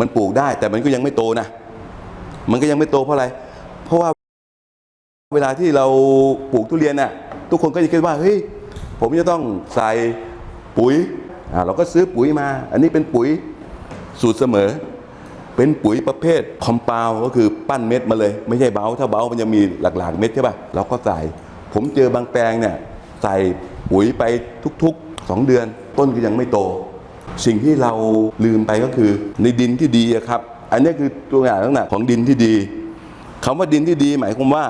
มันปลูกได้ แต่มันก็ยังไม่โตนะ มันก็ยังไม่โตเพราะอะไร เพราะว่าเวลาที่เราปลูกทุเรียนน่ะ ทุกคนก็จะคิดว่าเฮ้ยผมจะต้องใส่ปุ๋ยอ่าเราก็ซื้อปุ๋ยมา อันนี้เป็นปุ๋ยสูตรเสมอ เป็นปุ๋ยประเภทคอมเปาก็คือปั้นเม็ดมาเลย ไม่ใช่เบาถ้าเบามันจะมีหลากๆเม็ดใช่ป่ะเราก็ใส่ ผมเจอบางแปลงเนี่ยใส่ปุ๋ยไปทุกๆ 2 เดือน ต้นก็ยังไม่โต สิ่งที่เราลืมไปก็คือในดินที่ดีครับ อันนี้คือตัวอย่างลักษณะของดินที่ดีคำว่าดินที่ดีหมายความว่า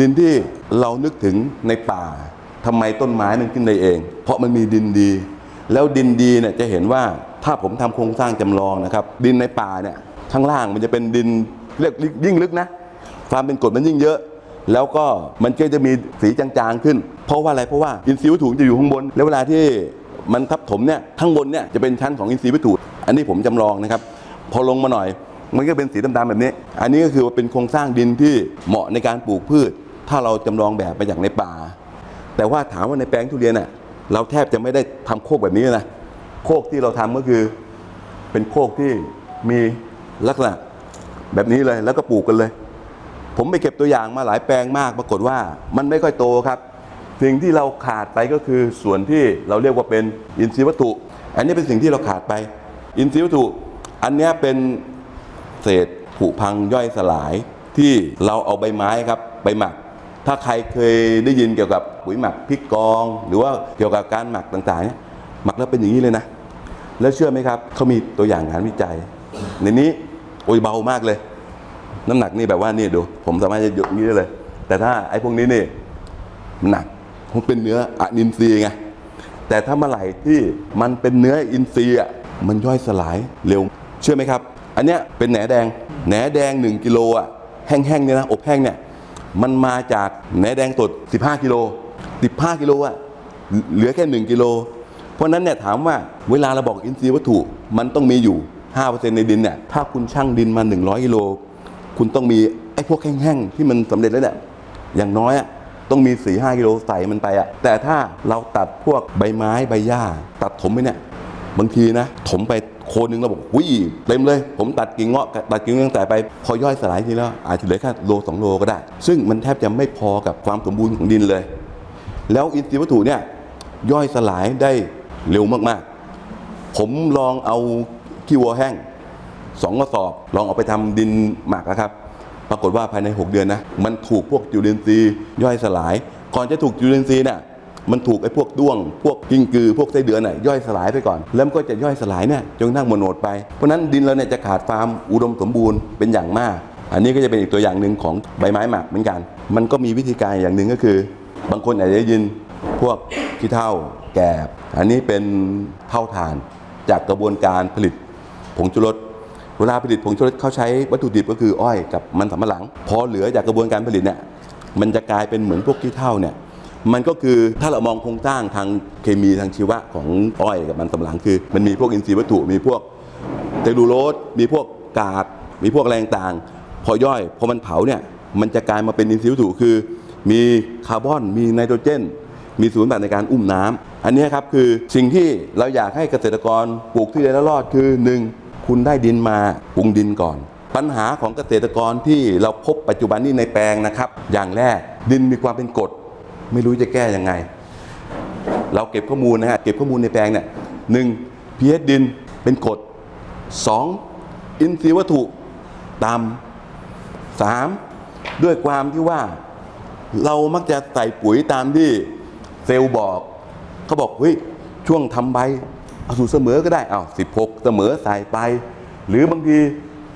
ดินที่เรานึกถึงในป่าทำไมต้นไม้มันขึ้นได้เอง เพราะมันมีดินดี แล้วดินดีเนี่ยจะเห็นว่าถ้าผมทำโครงสร้างจำลองนะครับ ดินในป่าเนี่ยข้างล่างมันจะเป็นดินเรียกยิ่งลึกนะความเป็นกรดมันยิ่งเยอะ แล้วก็มันก็จะมีสีจางๆขึ้น เพราะว่าอะไรเพราะว่าอินทรีย์วัตถุจะอยู่ข้างบน แล้วเวลาที่ มันทับถมเนี่ยข้างบนเนี่ยจะเป็นชั้นของอินทรีย์วัตถุ อันนี้ผมจำลองนะครับ พอลงมาหน่อย มันก็เป็นสีดำๆแบบนี้ อันนี้ก็คือว่าเป็นโครงสร้างดินที่เหมาะในการปลูกพืช ถ้าเราจำลองแบบมาจากในป่า แต่ว่าถามว่าในแปลงทุเรียนน่ะเราแทบจะไม่ได้ทำโคกแบบนี้นะโคกที่เราทำก็คือเป็นโคกที่มีลักษณะแบบนี้เลยแล้วก็ปลูกกันเลย ผมไปเก็บตัวอย่างมาหลายแปลงมาก ปรากฏว่ามันไม่ค่อยโตครับ สิ่งที่เราขาดไปก็คือส่วนที่เราเรียกว่าเป็นอินทรีย์วัตถุ อันนี้เป็นสิ่งที่เราขาดไป อินทรีย์วัตถุ อันนี้เป็นเศษผุพังย่อยสลายที่เราเอาใบไม้ครับไปหมัก ถ้าใครเคยได้ยินเกี่ยวกับปุ๋ยหมักพริกกอง หรือว่าเกี่ยวกับการหมักต่างๆเนี่ยหมักแล้วเป็นอย่างนี้เลยนะ แล้วเชื่อไหมครับเขามีตัวอย่างงานวิจัย ในนี้โอ้ยเบามากเลย น้ำหนักนี่แบบว่านี่ดู ผมสามารถจะยุดอย่างนี้ได้เลย แต่ถ้าไอ้พวกนี้นี่มัน มันเป็นเนื้ออะนินทรีย์ไงแต่ถ้าเมื่อไหร่ที่มันเป็นเนื้ออินทรีย์มันย่อยสลายเร็ว เชื่อไหมครับ อันเนี้ยเป็นแหนแดงแหนแดง 1กิโลอะแห้งๆเนี่ยนะอบแห้งเนี่ยมันมาจากแหนแดงสด15กิโล15กิโลอะเหลือแค่ 1กิโลเพราะนั้นเนี่ยถามว่าเวลาเราบอกอินทรีย์วัตถุมันต้องมีอยู่ 5%ในดินเนี่ยถ้าคุณชั่งดินมา 100กิโลคุณต้องมีไอ้พวกแห้งๆที่มันสำเร็จแล้วเนี่ยอย่างน้อยอะ ต้องมี4ี่ห้ากิโลใส่มันไปอะแต่ถ้าเราตัดพวกใบไม้ใบหญ้า ตัดถมไปเนี่ยบางทีนะ ถมไปโคนนึงเราบอกวิเต็มเลย ผมตัดกิ่งเงาะตัดกิ่งเงาะแต่ไป พอย่อยสลายทีแล้ว อาจจะเหลือแค่โลสองโลก็ได้ ซึ่งมันแทบจะไม่พอกับความสมบูรณ์ของดินเลย แล้วอินทรีย์วัตถุเนี่ยย่อยสลายได้เร็วมากๆ ผมลองเอาขี้วัวแห้งสองกระสอบ ลองเอาไปทำดินหมักนะครับ ปรากฏว่าภายใน 6 เดือนนะมันถูกพวกจุลินทรีย์ย่อยสลาย ก่อนจะถูกจุลินทรีย์เนี่ยมันถูกไอ้พวกด้วง พวกกิ้งกือ พวกไส้เดือนน่ะย่อยสลายไปก่อน แล้วมันก็จะย่อยสลายเนี่ยจนทั่งหมโหนดไป เพราะนั้นดินเราเนี่ยจะขาดความอุดมสมบูรณ์เป็นอย่างมาก อันนี้ก็จะเป็นอีกตัวอย่างหนึ่งของใบไม้หมักเหมือนกัน มันก็มีวิธีการอย่างหนึ่งก็คือ บางคนอาจจะได้ยินพวกขี้เถ้าแกบ อันนี้เป็นเท่าฐานจากกระบวนการผลิตผงชูรส เวลาผลิตผงชูรสเขาใช้วัตถุดิบก็คืออ้อยกับมันสำปะหลัง พอเหลือจากกระบวนการผลิตเนี่ยมันจะกลายเป็นเหมือนพวกขี้เถ้าเนี่ยมันก็คือถ้าเรามองโครงสร้างทางเคมีทางชีวะของอ้อยกับมันสำปะหลังคือ มันมีพวกอินทรีย์วัตถุมีพวกเซลลูโลสมีพวกกาก มีพวกแรงต่าง พอย่อยพอมันเผาเนี่ยมันจะกลายมาเป็นอินทรีย์วัตถุคือ มีคาร์บอนมีไนโตรเจนมีศูนย์แบบในการอุ้มน้ำอันนี้ครับคือสิ่งที่เราอยากให้เกษตรกรปลูกที่เรียนแล้วรอดคือหนึ่ง คุณได้ดินมาปรุงดินก่อน ปัญหาของเกษตรกรที่เราพบปัจจุบันนี้ในแปลงนะครับ อย่างแรกดินมีความเป็นกรดไม่รู้จะแก้ยังไง เราเก็บข้อมูลนะฮะเก็บข้อมูลในแปลงเนี่ยหนึ่งพีเอดินเป็นกรดสองอินทรีย์วัตถุต่ำสามด้วยความที่ว่าเรามักจะใส่ปุ๋ยตามที่เซลล์บอก เขาบอกเฮ้ยช่วงทำใบ เอาสูตรเสมอก็ได้เอาสิบหกเสมอใส่ไป หรือบางที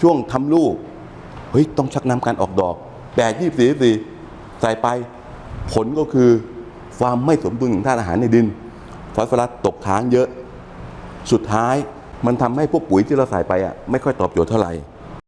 ช่วงทำลูกเฮ้ยต้องชักนำการออกดอกแปดยี่สี่สี่ใส่ไป ผลก็คือความไม่สมดุลของธาตุอาหารในดินฟอสฟอรัสตกค้างเยอะ สุดท้ายมันทำให้พวกปุ๋ยที่เราใส่ไปอะไม่ค่อยตอบโจทย์เท่าไหร่